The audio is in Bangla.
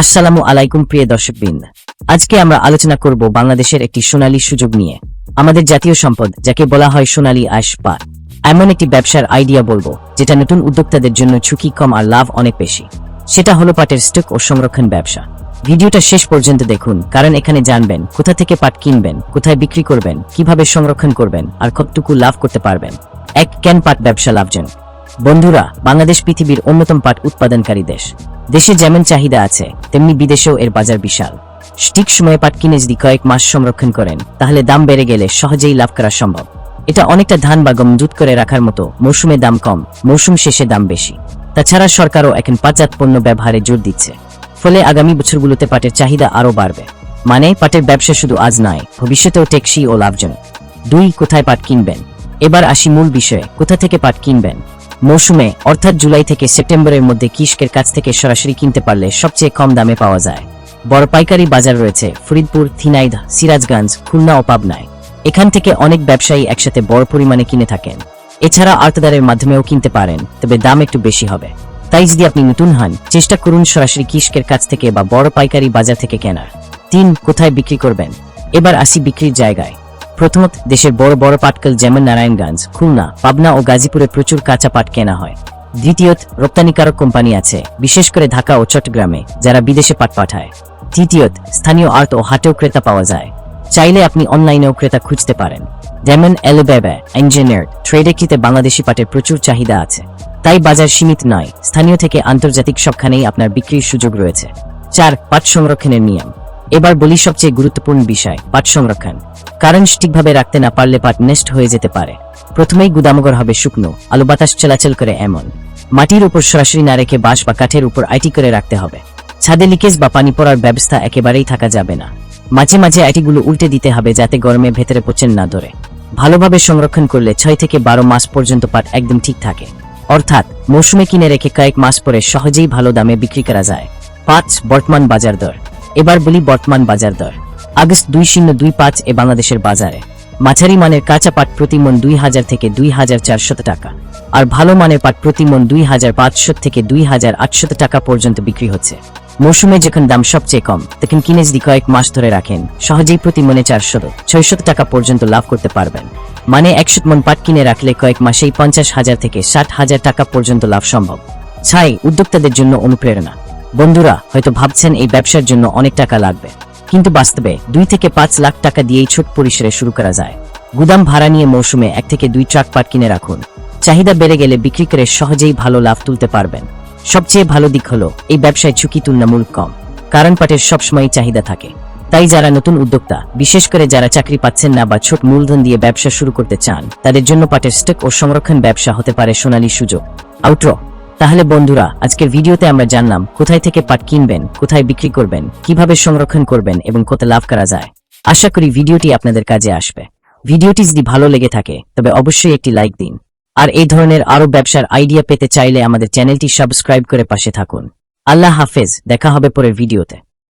আসসালামু আলাইকুম, প্রিয় দর্শকবৃন্দ। আজকে আমরা আলোচনা করব বাংলাদেশের একটি সোনালী সুযোগ নিয়ে। আমাদের জাতীয় সম্পদ, যাকে বলা হয় সোনালী আশ পাট। এমন একটি ব্যবসার আইডিয়া বলব, যেটা নতুন উদ্যোক্তাদের জন্য ঝুঁকি কম আর লাভ অনেক বেশি। সেটা হলো পাটের স্টক ও সংরক্ষণ ব্যবসা। ভিডিওটা শেষ পর্যন্ত দেখুন, কারণ এখানে জানবেন, কোথা থেকে পাট কিনবেন, কোথায় বিক্রি করবেন, কীভাবে সংরক্ষণ করবেন, আর কতটুকু লাভ করতে পারবেন। এক ক্যান পাট ব্যবসা লাভজনক। বন্ধুরা, বাংলাদেশ পৃথিবীর অন্যতম পাট উৎপাদনকারী দেশ। দেশে যেমন চাহিদা আছে, তেমনি বিদেশেও এর বাজার বিশাল। ঠিক সময়ে পাট কিনে যদি কয়েক মাস সংরক্ষণ করেন, তাহলে দাম বেড়ে গেলে সহজেই লাভ করা সম্ভব। এটা অনেকটা ধান বা গম দুধ করে রাখার মতো মৌসুমে দাম কম, মৌসুম শেষে দাম বেশি। তাছাড়া সরকারও এখন পাটজাত পণ্য ব্যবহারে জোর দিচ্ছে। ফলে আগামী বছরগুলোতে পাটের চাহিদা আরও বাড়বে। মানে পাটের ব্যবসা শুধু আজ নয়, ভবিষ্যতেও টেকসি ও লাভজনক। দুই, কোথায় পাট কিনবেন? এবার আসি মূল বিষয়ে, কোথা থেকে পাট কিনবেন? মৌসুমে, অর্থাৎ জুলাই থেকে সেপ্টেম্বরের মধ্যে কৃষকের কাছ থেকে সরাসরি কিনতে পারলে সবচেয়ে কম দামে পাওয়া যায়। বড় পাইকারি বাজার রয়েছে ফরিদপুর, থিনাইদ, সিরাজগঞ্জ, খুলনা ও পাবনায়। এখান থেকে অনেক ব্যবসায়ী একসাথে বড় পরিমাণে কিনে থাকেন। এছাড়া আর্তদারের মাধ্যমেও কিনতে পারেন, তবে দাম একটু বেশি হবে। তাই যদি আপনি নতুন হন, চেষ্টা করুন সরাসরি কৃষকের কাছ থেকে বা বড় পাইকারি বাজার থেকে কেনার। তিন, কোথায় বিক্রি করবেন? এবার আসি বিক্রির জায়গায়। প্রথমত, দেশের বড় বড় পাটকল যেমন নারায়ণগঞ্জ, খুলনা, পাবনা ও গাজীপুরে প্রচুর কাঁচা পাট কেনা হয়। দ্বিতীয়ত, রপ্তানিকারক কোম্পানি আছে, বিশেষ করে ঢাকা ও চট্টগ্রামে, যারা বিদেশে পাট পাঠায়। তৃতীয়ত, স্থানীয় আর্ট ও হাটেও ক্রেতা পাওয়া যায়। চাইলে আপনি অনলাইনেও ক্রেতা খুঁজতে পারেন। যেমন এলোবেবা ইঞ্জিনিয়ার, ট্রেডে কিতে বাংলাদেশি পাটের প্রচুর চাহিদা আছে। তাই বাজার সীমিত নয়, স্থানীয় থেকে আন্তর্জাতিক সবখানেই আপনার বিক্রির সুযোগ রয়েছে। চার, পাট সংরক্ষণের নিয়ম। এবার বলি সবচেয়ে গুরুত্বপূর্ণ বিষয়, পাট সংরক্ষণ। কারণ সঠিকভাবে রাখতে না পারলে পাট নষ্ট হয়ে যেতে পারে। প্রথমেই গুদামঘর হবে শুকনো, আলো বাতাস চলাচল করে এমন। মাটির উপর সরাসরি না রেখে বাঁশ বা কাঠের উপর আইটি করে রাখতে হবে। ছাদে লিকেজ বা পানি পড়ার ব্যবস্থা একেবারেই থাকা যাবে না। মাঝে মাঝে আইটিগুলো উল্টে দিতে হবে যাতে গরমে ভেতরে পচেন না ধরে। ভালোভাবে সংরক্ষণ করলে ছয় থেকে বারো মাস পর্যন্ত পাট একদম ঠিক থাকে। অর্থাৎ, মৌসুমে কিনে রেখে কয়েক মাস পরে সহজেই ভালো দামে বিক্রি করা যায়। পাঁচ, বর্তমান বাজার দর। এবার বলি বর্তমান বাজার দর। আগস্ট দুই শূন্য দুই পাঁচ এ বাংলাদেশের বাজারে। মাঝারি মানের কাঁচা পাট প্রতি মন দুই হাজার থেকে দুই হাজার চারশত টাকা। আর ভালো মানের পাট প্রতি মন দুই হাজার পাঁচশো থেকে দুই হাজার আটশত টাকা পর্যন্ত বিক্রি হচ্ছে। মৌসুমে যখন দাম সবচেয়ে কম, তখন কিনে যদি কয়েক মাস ধরে রাখেন। সহজেই প্রতি মনে চারশত, ছয়শত টাকা পর্যন্ত লাভ করতে পারবেন। মানে একশো মন পাট কিনে রাখলে কয়েক মাসেই পঞ্চাশ হাজার থেকে ষাট হাজার টাকা পর্যন্ত লাভ সম্ভব। ছাই, উদ্যোক্তাদের জন্য অনুপ্রেরণা। বন্ধুরা, হয়তো ভাবছেন এই ব্যবসার জন্য অনেক টাকা লাগবে। কিন্তু বাস্তবে দুই থেকে পাঁচ লাখ টাকা দিয়েই ছোট পরিসরে শুরু করা যায়। গুদাম ভাড়া নিয়ে মৌসুমে এক থেকে দুই ট্রাক পাট কিনে রাখুন। চাহিদা বেড়ে গেলে বিক্রি করে সহজেই ভালো লাভ তুলতে পারবেন। সবচেয়ে ভালো দিক হলো, এই ব্যবসায় ঝুঁকি তুলনামূলক কম। কারণ পাটের সবসময় চাহিদা থাকে। তাই যারা নতুন উদ্যোক্তা, বিশেষ করে যারা চাকরি পাচ্ছেন না বা ছোট মূলধন দিয়ে ব্যবসা শুরু করতে চান, তাদের জন্য পাটের স্টক ও সংরক্ষণ ব্যবসা হতে পারে সোনালী সুযোগ। আউট্রো তাহলে বন্ধুরা, আজকের ভিডিওতে আমরা জানলাম কোথায় থেকে পাট কিনবেন, কোথায় বিক্রি করবেন, কীভাবে সংরক্ষণ করবেন এবং কত লাভ করা যায়। আশা করি ভিডিওটি আপনাদের কাজে আসবে। ভিডিওটি যদি ভালো লেগে থাকে, তবে অবশ্যই একটি লাইক দিন। আর এই ধরনের আরও ব্যবসার আইডিয়া পেতে চাইলে আমাদের চ্যানেলটি সাবস্ক্রাইব করে পাশে থাকুন। আল্লাহ হাফেজ, দেখা হবে পরের ভিডিওতে।